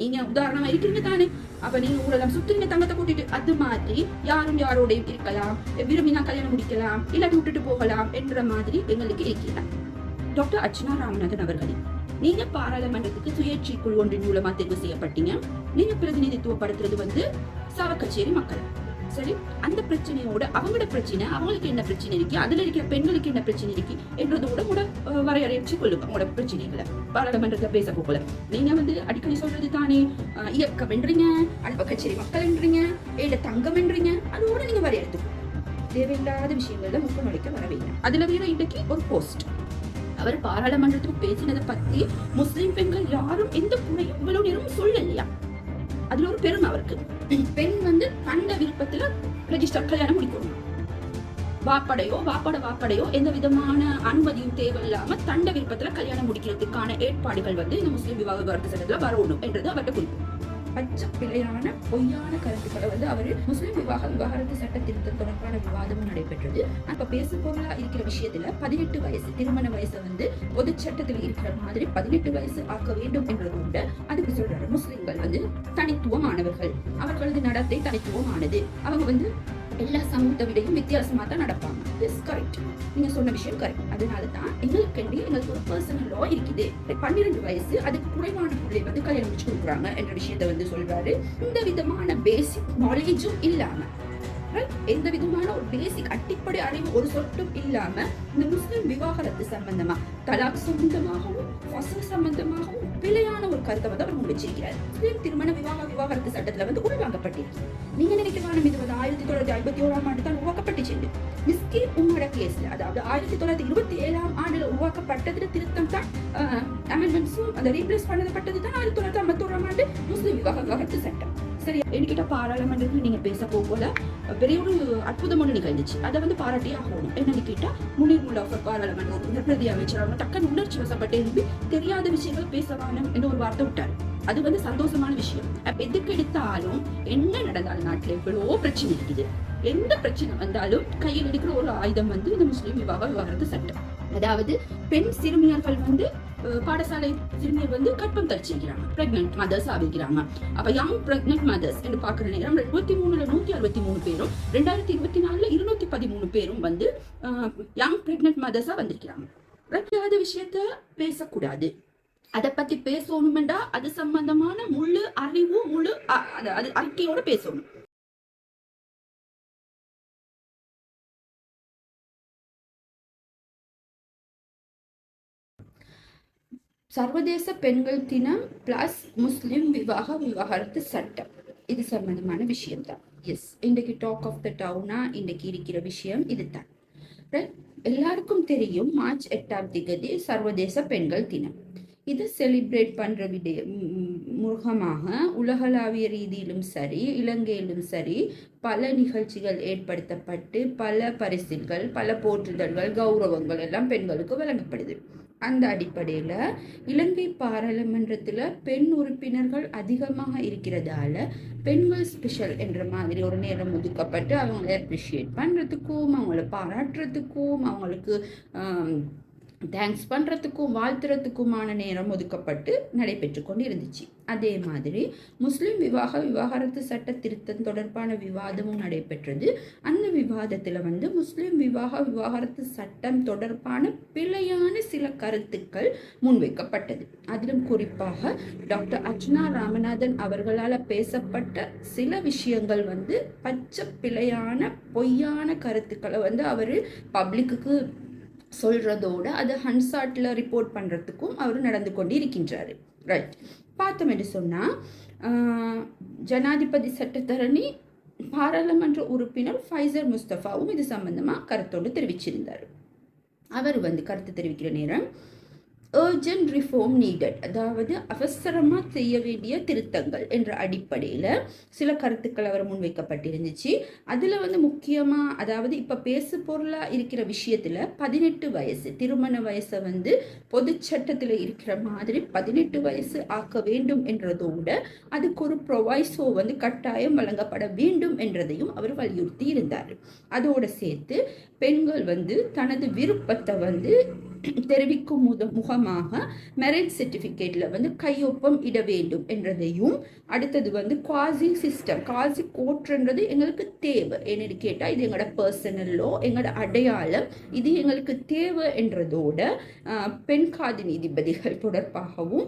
நீங்க உதாரணமா இருக்கிறீங்க தானே? அப்ப நீங்க ஊரெல்லாம் சுத்துறீங்க தங்கத்தை கூட்டிட்டு அது மாதிரி யாரும் யாரோடையும் இருக்கலாம். விரும்பினா கல்யாணம் முடிக்கலாம் இல்லாட்டி விட்டுட்டு போகலாம் என்ற மாதிரி எங்களுக்கு இருக்கிறார். டாக்டர் அர்ச்சனா ராமநாதன் அவர்களே நீங்க பாராளுமன்றத்துக்கு சுயேட்சை குழு ஒன்றின் மூலமா தேர்வு செய்யப்பட்டீங்க. நீங்க பிரதிநிதித்துவப்படுத்துறது வந்து சவக்கச்சேரி மக்கள். சரி அந்த பிரச்சனையோட அவங்களோட பிரச்சனை அவங்களுக்கு என்ன பிரச்சனை இருக்கு அதுல இருக்கிற பெண்களுக்கு என்ன பிரச்சனை இருக்கு என்றது கூட அஹ், வரையறைச்சு கொள்ளுங்க உங்களோட பிரச்சனைகளை. பாராளுமன்றத்தை பேச போகல நீங்க வந்து அடிக்கடி சொல்றது தானே இயக்கம் என்றீங்க அல்ப கச்சேரி மக்கள் என்றீங்க ஏட தங்கம் என்றீங்க அதோட நீங்க வரையறுத்து தேவையில்லாத விஷயங்கள்ல முக்க நுழைக்க வரவேங்க அதுல வேற இன்றைக்கு ஒரு போஸ்ட். அவர் பாராளுமன்றத்துக்கு பேசினதை பத்தி முஸ்லிம் பெண்கள் யாரும் எந்த குறையும் இவ்வளவு நேரம் சொல்லலையா? அதுல ஒரு பெருமை அவருக்கு. பெண் வந்து கண்ட விருப்பத்துல ரெஜிஸ்டர் கல்யாணம் முடிக்கணும். வாப்படையோ வாப்பட வாப்படையோ எந்த விதமான அனுமதியும் தேவையில்லாம தண்ட விருப்பத்துல கல்யாணம் முடிக்கிறதுக்கான ஏற்பாடுகள் வந்து இந்த முஸ்லிம் விவாக விவகாரத்து சட்டத்துல வரணும் என்றது அவர்கிட்ட குறிப்பு. பச்சை பிழையான பொய்யான கருத்துக்களை வந்து அவர் முஸ்லிம் விவாக விவாகரத்து சட்ட திருத்தம் தொடர்பான விவாதமும் நடைபெற்றது. அப்ப பேசு பொருளா இருக்கிற விஷயத்துல பதினெட்டு வயசு திருமண வயசை வந்து பொது சட்டத்தில் இருக்கிற மாதிரி பதினெட்டு வயசு ஆக்க வேண்டும் என்றது உண்டு அதுக்கு சொல்றாரு முஸ்லிம்கள் வந்து தனித்துவமானவர்கள். அவர்களது நடத்தை தனித்துவமானது. அவங்க வந்து எல்லா சமூகத்தை விடையும் வித்தியாசமாக தான் நடப்பாங்க. இஸ் கரெக்ட் நீங்கள் சொன்ன விஷயம் கரெக்ட் அதனால தான் எங்களுக்கு எங்களுக்கு ஒரு பர்சனல் லா இருக்குது. பன்னிரெண்டு வயசு அதுக்கு குறைவான பிள்ளை வந்து கல்யாணம் முடிச்சு கொடுக்குறாங்க என்ற விஷயத்தை வந்து சொல்றாரு. இந்த விதமான பேசிக் நாலேஜும் இல்லாமல் எந்த விதமான ஒரு பேசிக் அடிப்படை அறிவு ஒரு சொட்டும் இல்லாம இந்த முஸ்லிம் விவாகரத்து சம்பந்தமா தலாக் சம்பந்தமாகவும் ஃபசல் சம்பந்தமாகவும் பிழையான ஒரு கருத்தை வந்து அவர் முன்வச்சிருக்கிறார். முஸ்லீம் திருமண விவாக விவாகரத்து சட்டத்துல வந்து உள்வாங்கப்பட்டிருக்கு நீங்க நினைக்கிறவான இது வந்து ஆயிரத்தி தொள்ளாயிரத்தி ஐம்பத்தி ஓராம் ஆண்டு தான் உருவாக்கப்பட்டுச்சு மிஸ்கி உம்மோட கேஸ்ல அதாவது ஆயிரத்தி தொள்ளாயிரத்தி இருபத்தி ஏழாம் ஆண்டுல உருவாக்கப்பட்டதுல திருத்தம் தான் அமெண்ட்மெண்ட்ஸும் அந்த ரீப்ளேஸ் பண்ணப்பட்டது தான் ஆயிரத்தி தொள்ளாயிரத்தி ஐம்பத்தி ஓராம் ஆண்டு முஸ்லீம் விவாக விவாகரத்து சட்டம். சரி என்கிட்ட பாராளுமன்றத்தில் நீங்கள் பேச போகல. பெரிய ஒரு அற்புதம் ஒன்று நிகழ்ந்துச்சு. அதை வந்து பாராட்டி ஆகணும். என்னன்னு கேட்டால் முனீர் முல்லாஃபர் பாராளுமன்ற உறுப்பினர் பிரதி அமைச்சர் அவங்க டக்குன்னு உணர்ச்சி வசப்பட்டு எழுப்பி தெரியாத விஷயங்கள் பேசவானம் என்று ஒரு வார்த்தை விட்டார். அது வந்து சந்தோஷமான விஷயம். எதுக்கெடுத்தாலும் எதுக்கு எடுத்தாலும் என்ன நடந்தாலும் நாட்டில் எவ்வளோ பிரச்சனை இருக்குது. எந்த பிரச்சனை வந்தாலும் கையில் எடுக்கிற ஒரு ஆயுதம் வந்து இந்த முஸ்லீம் விவாக விவகாரத்து சட்டம். அதாவது பெண் சிறுமியர்கள் வந்து பாடசாலை சிறுமியர் வந்து கற்பம் தரிச்சிருக்கிறாங்க பிரெக்னன்ட் மதர்ஸ் ஆகிக்கிறாங்க அப்ப யங் பிரெக்னன்ட் மதர்ஸ் என்று பாக்குற நேரம் இருபத்தி மூணுல நூத்தி அறுபத்தி மூணு பேரும் ரெண்டாயிரத்தி இருபத்தி நாலுல இருநூத்தி பதிமூணு பேரும் வந்து யங் பிரெக்னன்ட் மதர்ஸா வந்திருக்கிறாங்க. பிரத்யாத விஷயத்த பேசக்கூடாது. அதை பத்தி பேசணுமெண்டா அது சம்பந்தமான முழு அறிவு முழு அ- அது அறிக்கையோட பேசணும். சர்வதேச பெண்கள் தினம் பிளஸ் முஸ்லிம் விவாக விவாகரத்து சட்டம். இது சம்பந்தமான விஷயம்தான். எஸ் இன்றைக்கு டாக் ஆஃப் த டவுனா இன்றைக்கு இருக்கிற விஷயம் இதுதான். எல்லாருக்கும் தெரியும் மார்ச் எட்டாம் திகதி சர்வதேச பெண்கள் தினம். இது செலிப்ரேட் பண்ணுற விட முகமாக உலகளாவிய ரீதியிலும் சரி இலங்கையிலும் சரி பல நிகழ்ச்சிகள் ஏற்படுத்தப்பட்டு பல பரிசில்கள் பல போற்றுதல்கள் கௌரவங்கள் எல்லாம் பெண்களுக்கு வழங்கப்படுது. அந்த அடிப்படையில் இலங்கை பாராளுமன்றத்தில் பெண் உறுப்பினர்கள் அதிகமாக இருக்கிறதால பெண்கள் ஸ்பெஷல் என்ற மாதிரி ஒரு நேரம் ஒதுக்கப்பட்டு அவங்களை அப்ரிஷியேட் பண்ணுறதுக்கும் அவங்கள பாராட்டுறதுக்கும் அவங்களுக்கு தேங்க்ஸ் பண்ணுறதுக்கும் வாழ்த்துறதுக்குமான நேரம் ஒதுக்கப்பட்டு நடைபெற்று கொண்டு இருந்துச்சு அதே மாதிரி முஸ்லீம் விவாக விவாகரத்து சட்ட திருத்தம் தொடர்பான விவாதமும் நடைபெற்றது. அந்த விவாதத்தில் வந்து முஸ்லீம் விவாக விவாகரத்து சட்டம் தொடர்பான பிழையான சில கருத்துக்கள் முன்வைக்கப்பட்டது. அதிலும் குறிப்பாக டாக்டர் அர்ச்சனா ராமநாதன் அவர்களால் பேசப்பட்ட சில விஷயங்கள் வந்து பச்சை பிழையான பொய்யான கருத்துக்களை வந்து அவர் பப்ளிக்குக்கு சொல்றதோட அதை ஹன்சாட்டில் ரிப்போர்ட் பண்ணுறதுக்கும் அவர் நடந்து கொண்டு இருக்கின்றார் ரைட் பார்த்தோம் என்று சொன்னால் ஜனாதிபதி சட்டத்தரணி பாராளுமன்ற உறுப்பினர் ஃபைசர் முஸ்தபாவும் இது சம்பந்தமாக கருத்தோடு தெரிவிச்சிருந்தார். அவர் வந்து கருத்து தெரிவிக்கிற நேரம் ஏர்ஜென்ட் ரிஃபார்ம் நீடட் அதாவது அவசரமாக செய்ய வேண்டிய திருத்தங்கள் என்ற அடிப்படையில் சில கருத்துக்கள் அவர் முன்வைக்கப்பட்டிருந்துச்சு. அதில் வந்து முக்கியமாக அதாவது இப்போ பேசு பொருளாக இருக்கிற விஷயத்தில் பதினெட்டு வயசு திருமண வயசை வந்து பொது சட்டத்தில் இருக்கிற மாதிரி பதினெட்டு வயசு ஆக்க வேண்டும் என்றதோட அதுக்கு ஒரு ப்ரொவைசோ வந்து கட்டாயம் வழங்கப்பட வேண்டும் என்றதையும் அவர் வலியுறுத்தி இருந்தார் அதோடு சேர்த்து பெண்கள் வந்து தனது விருப்பத்தை வந்து தெரிவிக்கும் முத முகமாக மெரிட் சர்டிஃபிகேட்டில் வந்து கையொப்பம் இட வேண்டும் என்றதையும் அடுத்தது வந்து குவாசி சிஸ்டம் குவாசி கோட்ருன்றது எங்களுக்கு தேவை. என்னன்னு கேட்டால் இது எங்களோட பர்சனலோ எங்களோட அடையாளம் இது எங்களுக்கு தேவை என்றதோட பெண் காதி நீதிபதிகள் தொடர்பாகவும்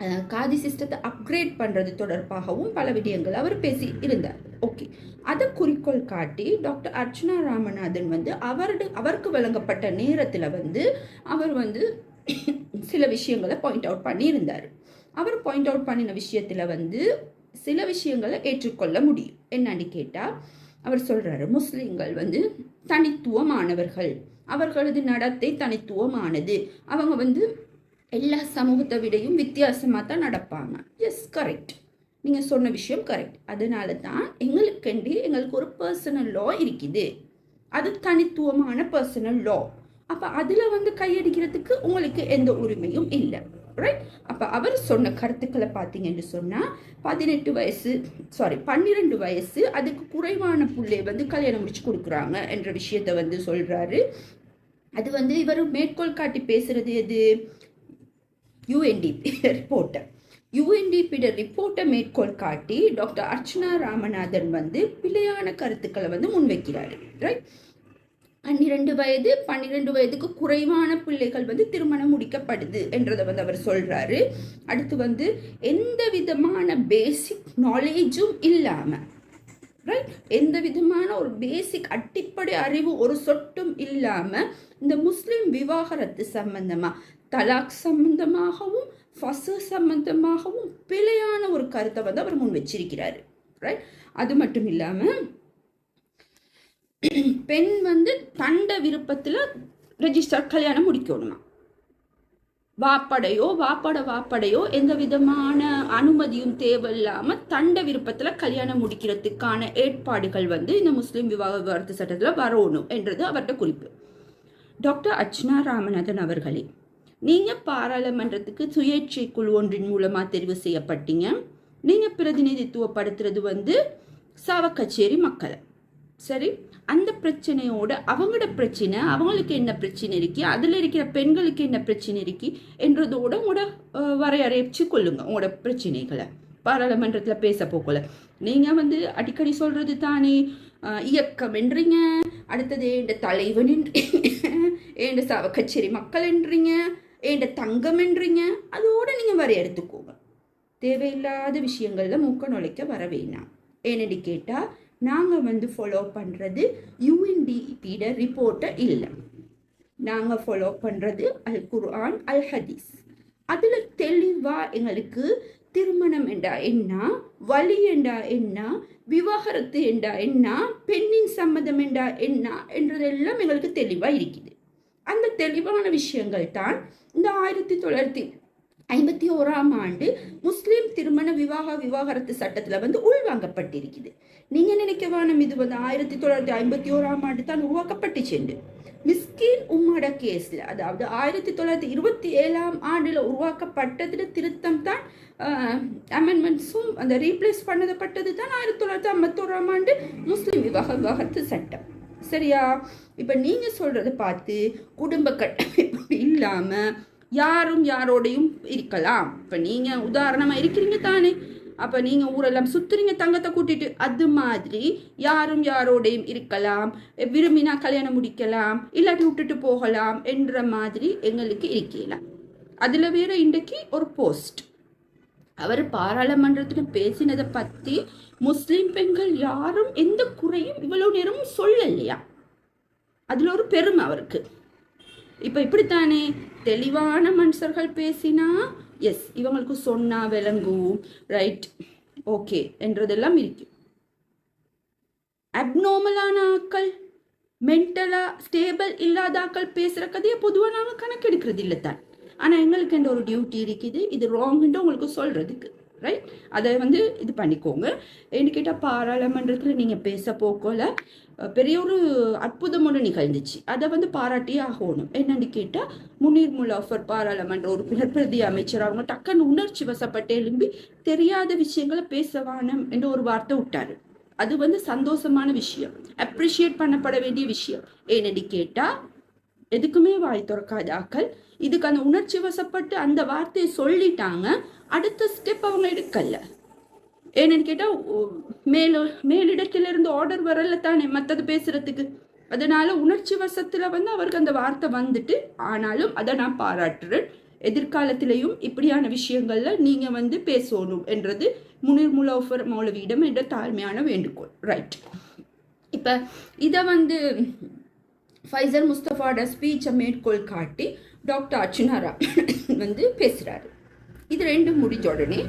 காதி சிஸ்டத்தை அப்கிரேட் பண்ணுறது தொடர்பாகவும் பல விடயங்கள் அவர் பேசி இருந்தார் ஓகே அதை குறிக்கோள் காட்டி டாக்டர் அர்ச்சனா ராமநாதன் வந்து அவருடைய அவருக்கு வழங்கப்பட்ட நேரத்தில் வந்து அவர் வந்து சில விஷயங்களை பாயிண்ட் அவுட் பண்ணியிருந்தார். அவர் பாயிண்ட் அவுட் பண்ணின விஷயத்தில் வந்து சில விஷயங்களை ஏற்றுக்கொள்ள முடியும். என்னன்னு கேட்டால் அவர் சொல்கிறாரு முஸ்லீம்கள் வந்து தனித்துவமானவர்கள். அவர்களது நடத்தை தனித்துவமானது. அவங்க வந்து எல்லா சமூகத்தை விடையும் வித்தியாசமாக தான் நடப்பாங்க. எஸ் கரெக்ட் நீங்கள் சொன்ன விஷயம் கரெக்ட் அதனால தான் எங்களுக்கென்று எங்களுக்கு ஒரு பர்சனல் லா இருக்குது. அது தனித்துவமான பர்சனல் லா அப்போ அதில் வந்து கையடிக்கிறதுக்கு உங்களுக்கு எந்த உரிமையும் இல்லை. ரைட் அப்போ அவர் சொன்ன கருத்துக்களை பார்த்தீங்கன்னு சொன்னால் பதினெட்டு வயசு சாரி பன்னிரெண்டு வயசு அதுக்கு குறைவான புள்ளை வந்து கல்யாணம் முடிச்சு கொடுக்குறாங்க என்ற விஷயத்தை வந்து சொல்கிறாரு அது வந்து இவர் மேற்கோள் காட்டி பேசுறது எது? யூஎன்டிபி ரிப்போர்ட்டை யூஎன்டிபியோட ரிப்போர்ட்டை மேற்கோள் காட்டி டாக்டர் அர்ச்சனா ராமநாதன் வந்து பிழையான கருத்துக்களை வந்து முன்வைக்கிறாரு ரைட் பன்னிரெண்டு வயது பன்னிரெண்டு வயதுக்கு குறைவான பிள்ளைகள் வந்து திருமணம் முடிக்கப்படுது என்றதை வந்து அவர் சொல்கிறாரு அடுத்து வந்து எந்த விதமான பேசிக் நாலேஜும் இல்லாமல் ரைட் எந்த விதமான ஒரு பேசிக் அடிப்படை அறிவு ஒரு சொட்டும் இல்லாமல் இந்த முஸ்லீம் விவாகரத்து சம்பந்தமாக தலாக் சம்பந்தமாகவும் ஃபசு சம்பந்தமாகவும் பிழையான ஒரு கருத்தை வந்து அவர் முன் வச்சிருக்கிறார். ரைட் அது மட்டும் இல்லாமல் பெண் வந்து தண்ட விருப்பத்தில் ரெஜிஸ்டர் கல்யாணம் முடிக்கணுமா? வாப்படையோ வாப்பட வாப்படையோ எந்த விதமான அனுமதியும் தேவையில்லாமல் தண்ட விருப்பத்தில் கல்யாணம் முடிக்கிறதுக்கான ஏற்பாடுகள் வந்து இந்த முஸ்லீம் விவாக விவாகரத்து சட்டத்தில் வரணும் என்றது அவர்கிட்ட குறிப்பு. டாக்டர் அர்ச்சனா ராமநாதன் அவர்களே நீங்கள் பாராளுமன்றத்துக்கு சுயேட்சை குழு ஒன்றின் மூலமாக தெரிவு செய்யப்பட்டீங்க. நீங்கள் பிரதிநிதித்துவப்படுத்துறது வந்து சாவக்கச்சேரி மக்களை. சரி? அந்த பிரச்சனையோட அவங்களோட பிரச்சனை அவங்களுக்கு என்ன பிரச்சனை இருக்கு அதில் இருக்கிற பெண்களுக்கு என்ன பிரச்சனை இருக்கு என்றதோட உங்களோட வரையறைச்சு கொள்ளுங்க உங்களோட பிரச்சனைகளை. பாராளுமன்றத்தில் பேச போகல நீங்கள் வந்து அடிக்கடி சொல்கிறது தானே இயக்கம் என்றீங்க அடுத்தது என்ற தலைவன் என்ற சவ கச்சேரி மக்கள் என்றீங்க ஏண்ட தங்கம்ன்றீங்க? அதோடு அதோட நீங்கள் வரையறுத்துக்கோங்க தேவையில்லாத விஷயங்களில் மூக்க நுழைக்க வர வேணாம். ஏனடி கேட்டால் நாங்கள் வந்து ஃபாலோ பண்ணுறது யூஎன்டிபியோட ரிப்போர்ட்டை இல்லை. நாங்கள் ஃபாலோ பண்ணுறது அல் குர்ஆன் அல் ஹதீஸ். அதில் தெளிவாக எங்களுக்கு திருமணம் என்றா என்ன வழி என்றா என்ன விவாகரத்து என்றா என்ன பெண்ணின் சம்மதம் என்றா என்ன என்றதெல்லாம் எங்களுக்கு தெளிவாக இருக்குது. அந்த தெளிவான விஷயங்கள் தான் இந்த ஆயிரத்தி தொள்ளாயிரத்தி ஐம்பத்தி ஓராம் ஆண்டு முஸ்லீம் திருமண விவாக விவாகரத்து சட்டத்தில் வந்து உள்வாங்கப்பட்டிருக்குது. நீங்கள் நினைக்க வேணும் இது வந்து ஆயிரத்தி தொள்ளாயிரத்தி ஐம்பத்தி ஓராம் ஆண்டு தான் உருவாக்கப்பட்டுச்சுண்டு மிஸ்கின் உம்மட கேஸில் அதாவது ஆயிரத்தி தொள்ளாயிரத்தி இருபத்தி ஏழாம் ஆண்டில் உருவாக்கப்பட்டதில் திருத்தம் தான் அமெண்ட்மெண்ட்ஸும் அந்த ரீப்ளேஸ் பண்ணப்பட்டது தான் ஆயிரத்தி தொள்ளாயிரத்தி ஐம்பத்தோராம் ஆண்டு முஸ்லீம் விவாக விவாகரத்து சட்டம். சரியா? இப்போ நீங்கள் சொல்கிறத பார்த்து குடும்ப கட்டமைப்பு இல்லாமல் யாரும் யாரோடையும் இருக்கலாம். இப்போ நீங்கள் உதாரணமாக இருக்கிறீங்க தானே. அப்போ நீங்கள் ஊரெல்லாம் சுற்றுறீங்க தங்கத்தை கூட்டிட்டு. அது மாதிரி யாரும் யாரோடையும் இருக்கலாம். விரும்பினா கல்யாணம் முடிக்கலாம். இல்லாட்டி விட்டுட்டு போகலாம் என்ற மாதிரி எங்களுக்கு இருக்கலாம் அதில் வேற இன்றைக்கு ஒரு போஸ்ட் அவர் பாராளுமன்றத்தில் பேசினதை பற்றி முஸ்லீம் பெண்கள் யாரும் எந்த குறையும் இவ்வளவு நேரமும் சொல்லலையா? அதில் ஒரு பெருமை அவருக்கு. இப்போ இப்படித்தானே? தெளிவான மனுஷர்கள் பேசினா எஸ் இவங்களுக்கு சொன்னா விளங்கும். ரைட் ஓகே என்றதெல்லாம் இருக்கு. அப்நார்மலான ஆக்கள் மென்டலாக ஸ்டேபிள் இல்லாத ஆக்கள் பேசுகிற கதையை பொதுவாக நாங்கள் கணக்கெடுக்கிறது இல்லை தான். ஆனால் எங்களுக்கு என்ற ஒரு டியூட்டி இருக்குது. இது ராங்குன்ட்டு உங்களுக்கு சொல்கிறதுக்கு ரைட் அதை வந்து இது பண்ணிக்கோங்க. என்ன கேட்டால் பாராளுமன்றத்தில் நீங்கள் பேச போக்கோல பெரிய ஒரு அற்புதம் ஒன்று நிகழ்ந்துச்சு. அதை வந்து பாராட்டியே ஆகணும். என்னன்னு கேட்டால் முனீர் முலாஃபர் பாராளுமன்ற உறுப்பினர் பிரதி அமைச்சர் அவங்க டக்குன்னு உணர்ச்சி வசப்பட்டு எழும்பி தெரியாத விஷயங்களை பேசவானம் என்று ஒரு வார்த்தை விட்டாரு. அது வந்து சந்தோஷமான விஷயம். அப்ரிஷியேட் பண்ணப்பட வேண்டிய விஷயம். ஏனடி கேட்டால் எதுக்குமே வாய் திறக்காத ஆக்கள். இதுக்கு அந்த உணர்ச்சி வசப்பட்டு அந்த வார்த்தையை சொல்லிட்டாங்க. அடுத்த ஸ்டெப் அவங்க எடுக்கல. ஏன்னு கேட்டால் மேல மேலிடத்திலிருந்து ஆர்டர் வரல தானே மற்றது பேசுறதுக்கு. அதனால உணர்ச்சி வசத்துல வந்து அவருக்கு அந்த வார்த்தை வந்துட்டு ஆனாலும் அதை நான் பாராட்டுறேன். எதிர்காலத்திலையும் இப்படியான விஷயங்கள்ல நீங்க வந்து பேசணும் என்றது முனிர் முலோஃபர் மௌலவியிடம் என்ற தாழ்மையான வேண்டுகோள். ரைட் இப்போ இதை வந்து ஃபைசர் முஸ்தஃபாட ஸ்பீச்சை மேற்கோள் காட்டி டாக்டர் அர்ச்சுனாரா வந்து பேசுகிறாரு இது ரெண்டும் முடிஞ்ச உடனே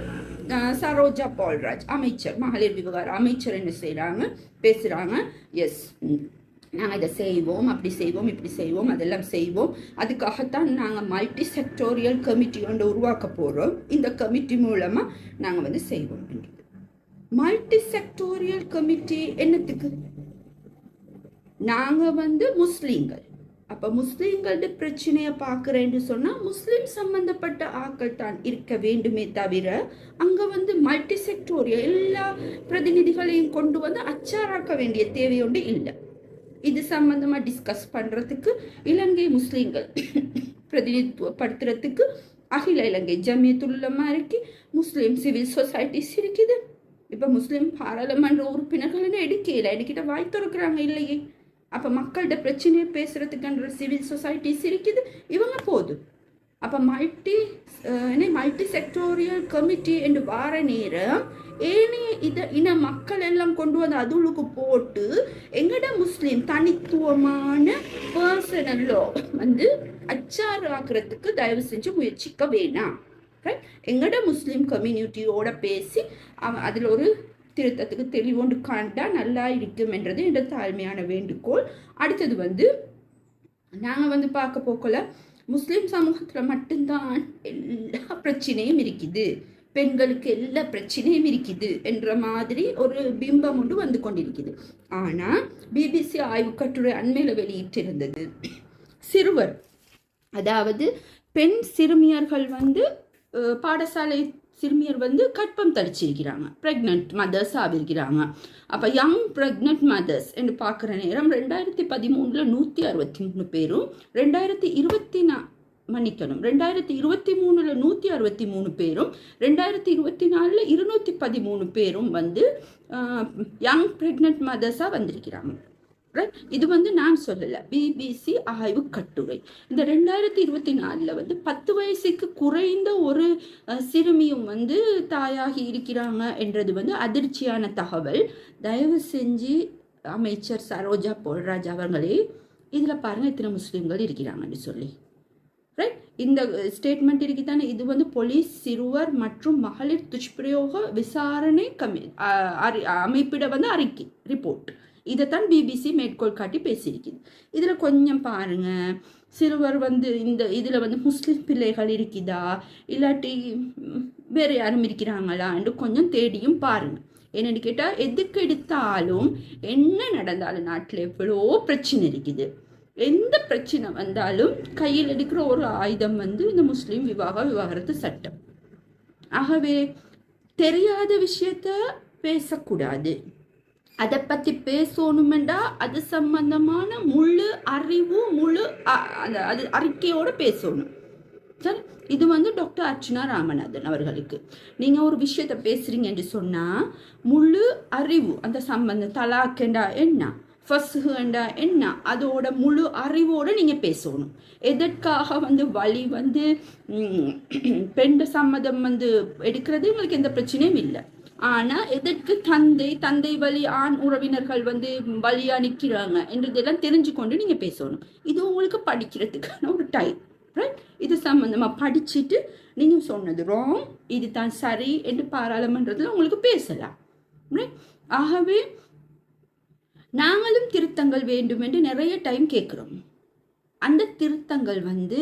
சரோஜா பால்ராஜ் அமைச்சர் மகளிர் விவகார அமைச்சர் என்ன செய்கிறாங்க பேசுகிறாங்க எஸ் நாங்கள் இதை செய்வோம் அப்படி செய்வோம் இப்படி செய்வோம் அதெல்லாம் செய்வோம். அதுக்காகத்தான் நாங்கள் மல்டி செக்டோரியல் கமிட்டி ஒன்று உருவாக்க போகிறோம் இந்த கமிட்டி மூலமாக நாங்கள் வந்து செய்வோம். மல்டி செக்டோரியல் கமிட்டி என்னத்துக்கு? நாங்கள் வந்து முஸ்லீம்கள். அப்போ முஸ்லீம்களோட பிரச்சனையை பார்க்குறேன்னு சொன்னால் முஸ்லீம் சம்மந்தப்பட்ட ஆட்கள் தான் இருக்க வேண்டுமே தவிர அங்கே வந்து மல்டி செக்டோரியா எல்லா பிரதிநிதிகளையும் கொண்டு வந்து அச்சாராக்க வேண்டிய தேவையொண்டு இல்லை. இது சம்மந்தமாக டிஸ்கஸ் பண்ணுறதுக்கு இலங்கை முஸ்லீம்கள் பிரதிநிதித்துவப்படுத்துறதுக்கு அகில இலங்கை ஜமியத்துள்ளமாக இருக்கு முஸ்லீம் சிவில் சொசைட்டிஸ் இருக்குது. இப்போ முஸ்லீம் பாராளுமன்ற உறுப்பினர்கள் எடுக்கல எடுக்கிட்ட வாய் திறக்கிறாங்க இல்லையே. அப்போ மக்கள்கிட்ட பிரச்சனையை பேசுகிறதுக்குன்ற சிவில் சொசைட்டிஸ் இருக்குது இவங்க போதும் அப்போ மல்டி என்ன மல்டி செக்டோரியல் கமிட்டி என்று வார நேரம் ஏனைய இதை இன மக்கள் எல்லாம் கொண்டு வந்து அதுளுக்கு போட்டு எங்கட முஸ்லீம் தனித்துவமான பர்சனலோ வந்து அச்சாறு ஆக்குறதுக்கு தயவு செஞ்சு முயற்சிக்க வேணாம். ரைட் எங்கட முஸ்லீம் கம்யூனிட்டியோட பேசி அதில் ஒரு திருத்தத்துக்கு தெளிவோண்டு காண்டா நல்லா இருக்கும் என்றது என்ற தாழ்மையான வேண்டுகோள். அடுத்தது வந்து நாங்கள் வந்து பார்க்க போக்கல முஸ்லீம் சமூகத்தில் மட்டும்தான் எல்லா பிரச்சனையும் இருக்குது. பெண்களுக்கு எல்லா பிரச்சனையும் இருக்குது என்ற மாதிரி ஒரு பிம்பம் ஒன்று வந்து கொண்டிருக்குது. ஆனால் பிபிசி ஆய்வு கட்டுரை அண்மையில் வெளியிட்டிருந்தது. சிறுவர் அதாவது பெண் சிறுமியர்கள் வந்து பாடசாலை சிறுமியர் வந்து கற்பம் தரிச்சிருக்கிறாங்க. ப்ரெக்னென்ட் மதர்ஸ் ஆகிருக்கிறாங்க அப்போ யங் ப்ரெக்னென்ட் மதர்ஸ் என்று பார்க்குற நேரம் ரெண்டாயிரத்தி பதிமூணில் நூற்றி அறுபத்தி மூணு பேரும் ரெண்டாயிரத்தி இருபத்தி நா மன்னிக்கணும். ரெண்டாயிரத்தி இருபத்தி மூணில் நூற்றி அறுபத்தி மூணு பேரும் ரெண்டாயிரத்தி இருபத்தி நாலில் இருநூற்றி பதிமூணு பேரும் வந்து யங் ப்ரெக்னென்ட் மதர்ஸாக வந்திருக்கிறாங்க. இது வந்து நான் சொல்லலை. பிபிசி ஆய்வு கட்டுரை. இந்த ரெண்டாயிரத்தி இருபத்தி நாலில் வந்து பத்து வயசுக்கு குறைந்த ஒரு சிறுமியும் வந்து தாயாகி இருக்கிறாங்க என்றது வந்து அதிர்ச்சியான தகவல். தயவு செஞ்சு அமைச்சர் சரோஜா போல்ராஜ் அவர்களே இதில் பாருங்கள் இத்தனை முஸ்லீம்கள் இருக்கிறாங்கன்னு சொல்லி. ரைட் இந்த ஸ்டேட்மெண்ட் இருக்குதானே? இது வந்து போலீஸ் சிறுவர் மற்றும் மகளிர் துஷ்பிரயோக விசாரணை கமி அறி- அமைப்பிட வந்து அறிக்கை ரிப்போர்ட் இதைத்தான் பிபிசி மேற்கோள் காட்டி பேசியிருக்குது இதில் கொஞ்சம் பாருங்க. சிறுவர் வந்து இந்த இதில் வந்து முஸ்லிம் பிள்ளைகள் இருக்குதா? இல்லாட்டி வேறு யாரும் இருக்கிறாங்களான்னு கொஞ்சம் தேடியும் பாருங்க. என்னென்னு கேட்டால் எதுக்கு எடுத்தாலும் என்ன நடந்தாலும் நாட்டில் எவ்வளோ பிரச்சனை இருக்குது. எந்த பிரச்சனை வந்தாலும் கையில் எடுக்கிற ஒரு ஆயுதம் வந்து இந்த முஸ்லீம் விவாக விவாகரத்து சட்டம். ஆகவே தெரியாத விஷயத்த பேசக்கூடாது. அதை பற்றி பேசணுமெண்டா அது சம்பந்தமான முழு அறிவு முழு அ- அந்த- அது அறிக்கையோடு பேசணும். சரி? இது வந்து டாக்டர் அர்ச்சனா ராமநாதன் அவர்களுக்கு. நீங்கள் ஒரு விஷயத்தை பேசுகிறீங்க என்று சொன்னால் முழு அறிவு அந்த சம்பந்தம் தலாக்கண்டா என்ன? ஃபஸ்ஹுண்டா என்ன? அதோட முழு அறிவோடு நீங்கள் பேசணும். எதற்காக வந்து வழி வந்து பெண்ட பெண் சம்மதம் வந்து எடுக்கிறது? உங்களுக்கு எந்த பிரச்சனையும் இல்லை. ஆனால் எதற்கு தந்தை தந்தை வழி ஆண் உறவினர்கள் வந்து வழியா நிற்கிறாங்க என்றதெல்லாம் தெரிஞ்சு கொண்டு நீங்கள் பேசணும். இது உங்களுக்கு படிக்கிறதுக்கான ஒரு டைம் ரைட் இது சம்மந்தமாக படிச்சுட்டு நீங்கள் சொன்னது ராங் இது தான் சரி என்று பாராளுமன்றத்தில் உங்களுக்கு பேசலாம். ரைட் ஆகவே நாங்களும் திருத்தங்கள் வேண்டும் என்று நிறைய டைம் கேட்குறோம். அந்த திருத்தங்கள் வந்து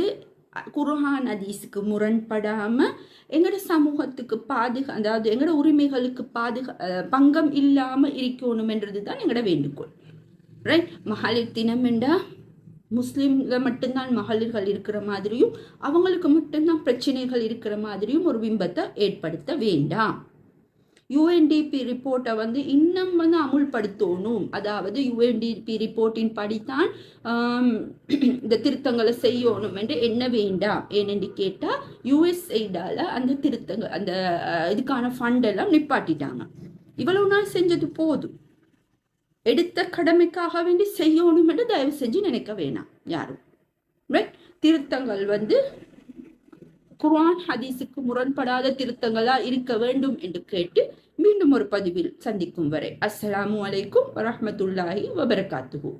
குர்ஹான் அதீஸுக்கு ஹதீஸுக்கு முரண்படாமல் எங்களோட சமூகத்துக்கு பாதுகா அதாவது எங்களோட உரிமைகளுக்கு பாதுகா பங்கம் இல்லாமல் இருக்கணுமென்றது தான் எங்களோட வேண்டுகோள். ரைட் மகளிர் தினம் என்றா முஸ்லீமில் மட்டும்தான் மகளிர்கள் இருக்கிற மாதிரியும் அவங்களுக்கு மட்டும்தான் பிரச்சனைகள் இருக்கிற மாதிரியும் ஒரு பிம்பத்தை ஏற்படுத்த வேண்டாம். யுஎன்டிபி ரிப்போர்ட்டை வந்து இன்னும் வந்து அமுல்படுத்தணும். அதாவது யுஎன்டிபி ரிப்போர்ட்டின் படித்தான் இந்த திருத்தங்களை செய்யணும் என்று என்ன வேண்டாம். ஏனென்று கேட்டால் யுஎஸ்ஐடால அந்த திருத்தங்கள் அந்த இதுக்கான ஃபண்டெல்லாம் நிப்பாட்டிட்டாங்க. இவ்வளவு நாள் செஞ்சது போதும். எடுத்த கடமைக்காக வேண்டி செய்யணும் என்று தயவு செஞ்சு நினைக்க வேணாம். யாரும். ரைட் திருத்தங்கள் வந்து குர்ஆன் ஹதீஸுக்கு முரண்படாத திருத்தங்களா இருக்க வேண்டும் என்று கேட்டு மீண்டும் ஒரு பதிவில் சந்திக்கும் வரை. அஸ்ஸலாமு அலைக்கும் வரஹ்மத்துல்லாஹி வபரகாத்துஹு.